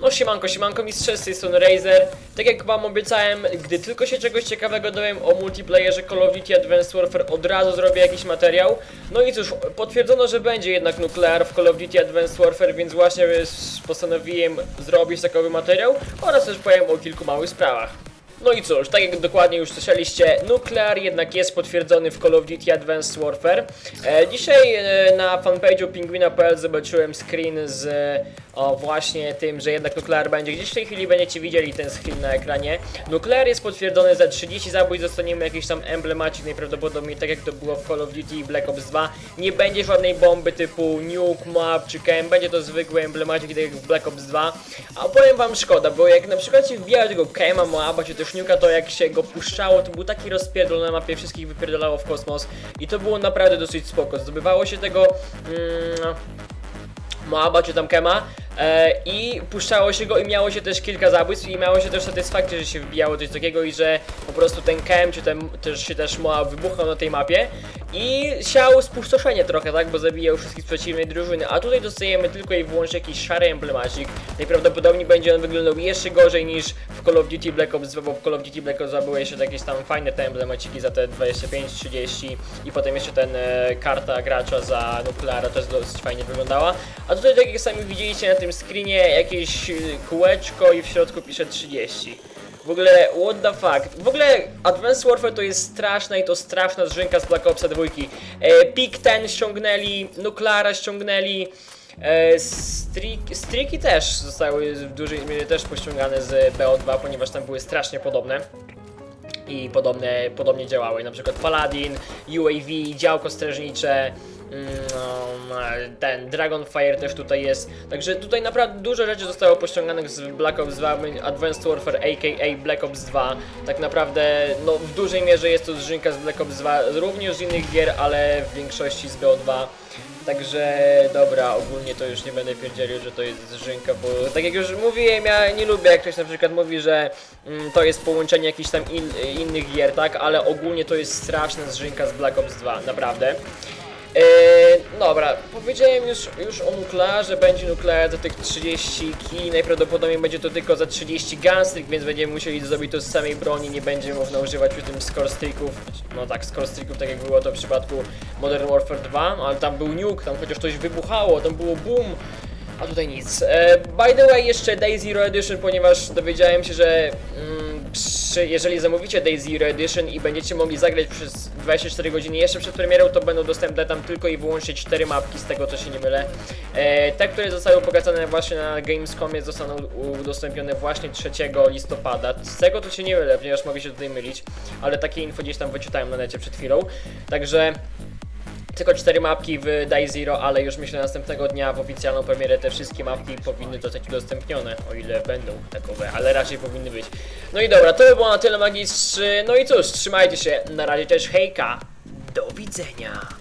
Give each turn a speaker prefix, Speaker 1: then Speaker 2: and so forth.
Speaker 1: No siemanko, siemanko mistrze, z tej strony Razer. Tak jak wam obiecałem, gdy tylko się czegoś ciekawego dowiem o multiplayerze Call of Duty Advanced Warfare, od razu zrobię jakiś materiał. No i cóż, potwierdzono, że będzie jednak nuklear w Call of Duty Advanced Warfare, więc właśnie postanowiłem zrobić takowy materiał oraz też powiem o kilku małych sprawach. No i cóż, tak jak dokładnie już słyszeliście, nuklear jednak jest potwierdzony w Call of Duty Advanced Warfare. E, dzisiaj e, na fanpage'u Pingwina.pl zobaczyłem screen z o, właśnie tym, że jednak nuklear będzie. Gdzieś w tej chwili będziecie widzieli ten screen na ekranie. Nuklear jest potwierdzony za 30 zabójstw, dostaniemy jakiś tam emblemacik najprawdopodobniej, tak jak to było w Call of Duty i Black Ops 2. Nie będzie żadnej bomby typu nuke, map czy cam, będzie to zwykły emblemacik tak jak w Black Ops 2. A powiem wam szkoda, bo jak na przykład się wbijało tego cama, mapa czy też nuka, to jak się go puszczało, to był taki rozpierdol na mapie, wszystkich wypierdolało w kosmos i to było naprawdę dosyć spoko. Zdobywało się tego... Mm, Moaba czy tam Kema e, i puszczało się go i miało się też kilka zabójstw i miało się też satysfakcję, że się wbijało coś takiego i że po prostu ten Kem czy ten też się też Moab wybuchał na tej mapie i siał spustoszenie trochę, tak, bo zabijał wszystkich z przeciwnej drużyny, a tutaj dostajemy tylko i wyłącznie jakiś szary emblemacik. Najprawdopodobniej będzie on wyglądał jeszcze gorzej niż w Call of Duty Black Ops 2, bo w Call of Duty Black Ops 2 były jeszcze jakieś tam fajne te emblemaciki za te 25-30 i potem jeszcze ten e, karta gracza za nukleara też dosyć fajnie wyglądała. A tutaj tak jak sami widzieliście na tym screenie jakieś e, kółeczko i w środku pisze 30. W ogóle, what the fuck. W ogóle Advanced Warfare to jest straszna i to straszna zrzynka z Black Opsa 2. E, Pik ten ściągnęli, Nukleara ściągnęli, e, Strik, Striki też zostały w dużej mierze też pościągane z BO2, ponieważ tam były strasznie podobne i podobne, podobnie działały. Na przykład Paladin, UAV, działko strażnicze, no, ten Dragonfire też tutaj jest. Także tutaj naprawdę dużo rzeczy zostało pościąganych z Black Ops 2, Advanced Warfare aka Black Ops 2. Tak naprawdę no, w dużej mierze jest to zżynka z Black Ops 2, również z innych gier, ale w większości z BO2. Także dobra, ogólnie to już nie będę pierdzielił, że to jest zżynka, bo tak jak już mówiłem, ja nie lubię jak ktoś na przykład mówi, że mm, to jest połączenie jakichś tam in, innych gier, tak? Ale ogólnie to jest straszna zżynka z Black Ops 2, naprawdę. Eee, dobra, powiedziałem już, już o nuklearze, będzie nuklear za tych 30 kili, najprawdopodobniej będzie to tylko za 30 gunstreak, więc będziemy musieli zrobić to z samej broni, nie będzie można używać przy tym score streaków, no tak, score streaków, tak jak było to w przypadku Modern Warfare 2, ale tam był nuke, tam chociaż coś wybuchało, tam było boom, a tutaj nic. E, by the way, jeszcze Day Zero Edition, ponieważ dowiedziałem się, że mm, przy, jeżeli zamówicie Day Zero Edition i będziecie mogli zagrać przez 24 godziny jeszcze przed premierą, to będą dostępne tam tylko i wyłącznie 4 mapki, z tego co się nie mylę. E, te, które zostały pokazane właśnie na Gamescomie, zostaną udostępnione właśnie 3 listopada. Z tego to się nie mylę, ponieważ mogę się tutaj mylić, ale takie info gdzieś tam wyczytałem na necie przed chwilą. Także tylko cztery mapki w Day Zero, ale już myślę następnego dnia w oficjalną premierę te wszystkie mapki powinny zostać udostępnione, o ile będą takowe, ale raczej powinny być. No i dobra, to by było na tyle magistrzy, no i cóż, trzymajcie się, na razie też hejka, do widzenia.